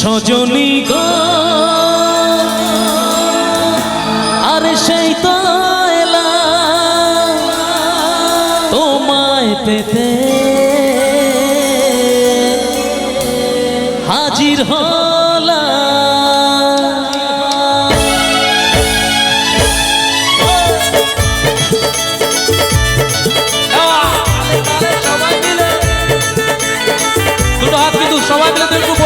সজনী গো। আর সেই তো তোমায় পেতে হাজির হলাম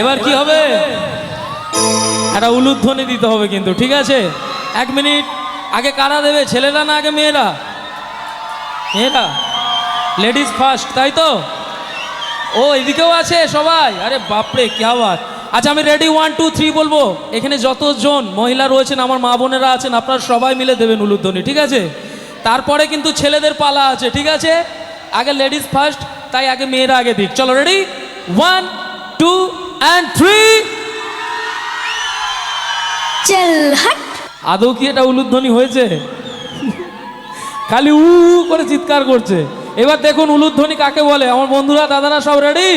এবার কি হবে? একটা উলুধ্বনি দিতে হবে কিন্তু, ঠিক আছে? এক মিনিট। আগে কারা দেবে? ছেলেরা না আগে মেয়েরা? মেয়েরা? লেডিস ফার্স্ট তাই তো? ও, এদিকেও আছে সবাই? আরে বাপরে, কি আবার আচ্ছা আমি রেডি ওয়ান টু থ্রি বলব। এখানে যতজন মহিলা রয়েছেন, আমার মা বোনেরা আছেন, আপনারা সবাই মিলে দেবেন উলুধ্বনি, ঠিক আছে? তারপরে কিন্তু ছেলেদের পালা আছে, ঠিক আছে? আগে লেডিস ফার্স্ট তাই আগে মেয়েরা আগে দিক। চলো ready one two and three আদৌ কি এটা উলুধ্বনি হয়েছে? খালি উ উ করে চিৎকার করছে। এবার দেখুন উলুধ্বনি কাকে বলে? আমার বন্ধুরা দাদারা সব রেডি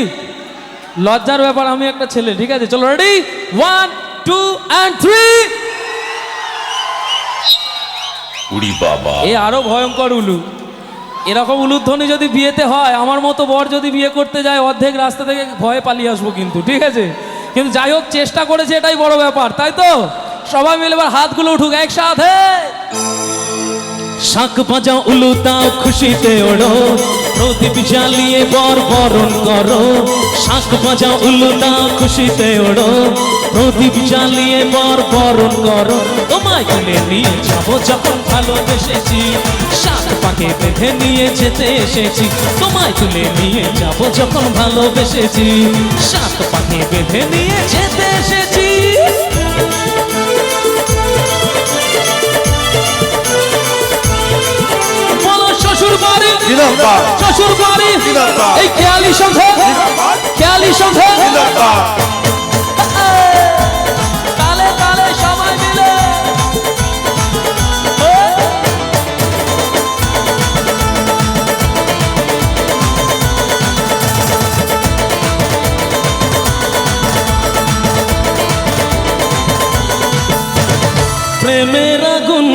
লজ্জার ব্যাপার আমি একটা ছেলে ঠিক আছে? চলো ready one two and three উড়ি বাবা। এ আরও ভয়ঙ্কর উলু। এরকম উলুধ্বনি যদি বিয়েতে হয়, আমার মতো বর যদি বিয়ে করতে যায়, অর্ধেক রাস্তা থেকে ভয়ে পালিয়ে আসব কিন্তু, ঠিক আছে? কিন্তু যাই হোক, চেষ্টা করেছে, এটাই বড় ব্যাপার, তাই তো? সবাই মিলে এবার হাতগুলো উঠুক, একসাথে। শাক বাজা উলুতা খুশিতে ওড়ো। প্রদীপ জ্বালিয়ে বর বরণ করো। শাক বাজা উল্লুটা খুশিতে ওড়ো। প্রদীপ জ্বালিয়ে বর বরণ করো। তোমায় তুলে নিয়ে যাব যখন ভালোবেসেছি। শাক পাকে বেঁধে নিয়ে যেতে এসেছি। তোমায় তুলে নিয়ে যাব যখন ভালোবেসেছি। শাক পাকে বেঁধে নিয়ে যেতে এসেছি। শ্বশুর বাড়ি। এই খেয়ালি সঙ্গে খেয়ালি সঙ্গে তালে তালে সবাই মিলে। প্রেমের আগুন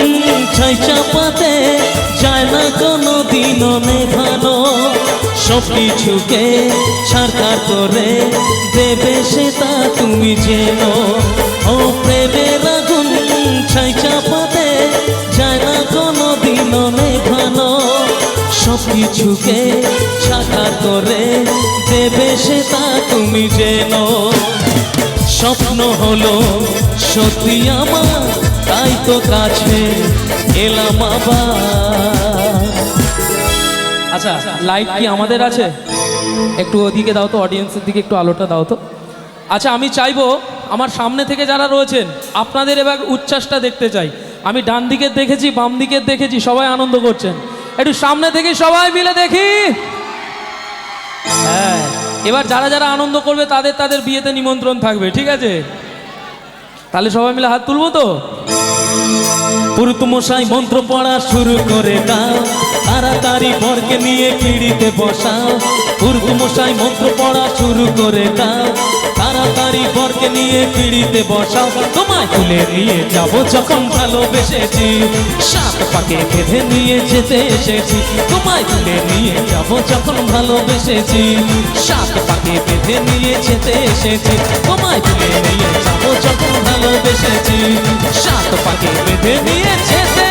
ছাই চাপাতে যায় না কোনো দিনও নেভানো সব কিছুকে ছাড়কার করে দেবে সেটা তুমি যেন ও প্রেমের আগুন ছাই চাপাতে যায় না কোনো দিনও নেভানো সব কিছুকে ছাড়কার করে দেবে সেটা তুমি যেন স্বপ্ন হলো সত্যি আমার তাই তো কাছে এলাম আবার। আচ্ছা লাইট কি আমাদের আছে? একটু ওদিকে দাও তো অডিয়েন্সের দিকে একটু আলোটা দাও তো। আচ্ছা আমি চাইব আমার সামনে থেকে যারা রয়েছেন, আপনাদের এবার উচ্ছ্বাসটা দেখতে চাই। আমি ডান দিকের দেখেছি, বাম দিকের দেখেছি, সবাই আনন্দ করছেন। একটু সামনে থেকে সবাই মিলে দেখি। হ্যাঁ এবার যারা যারা আনন্দ করবে, তাদের তাদের বিয়েতে নিমন্ত্রণ থাকবে, ঠিক আছে? তাহলে সবাই মিলে হাত তুলবো তো? পুরুত মশাই মন্ত্র পড়া শুরু করে দাও। তাড়াতাড়ি বরকে নিয়ে কিড়িতে বসাও। পুরুত মশাই মন্ত্র পড়া শুরু করে দাও। তাড়াতাড়ি বরকে নিয়ে পিড়িতে বসাও। তোমায় তুলে নিয়ে যাব যখন ভালোবেসেছি। সাত পাকে বেঁধে নিয়ে যেতে এসেছি। তোমায় তুলে নিয়ে যাব যখন ভালোবেসেছি। সাত পাকে বেঁধে নিয়ে যেতে এসেছি। তোমায় তুলে নিয়ে যাব যখন ভালোবেসেছি। সাত পাকে বেঁধে নিয়ে যেতে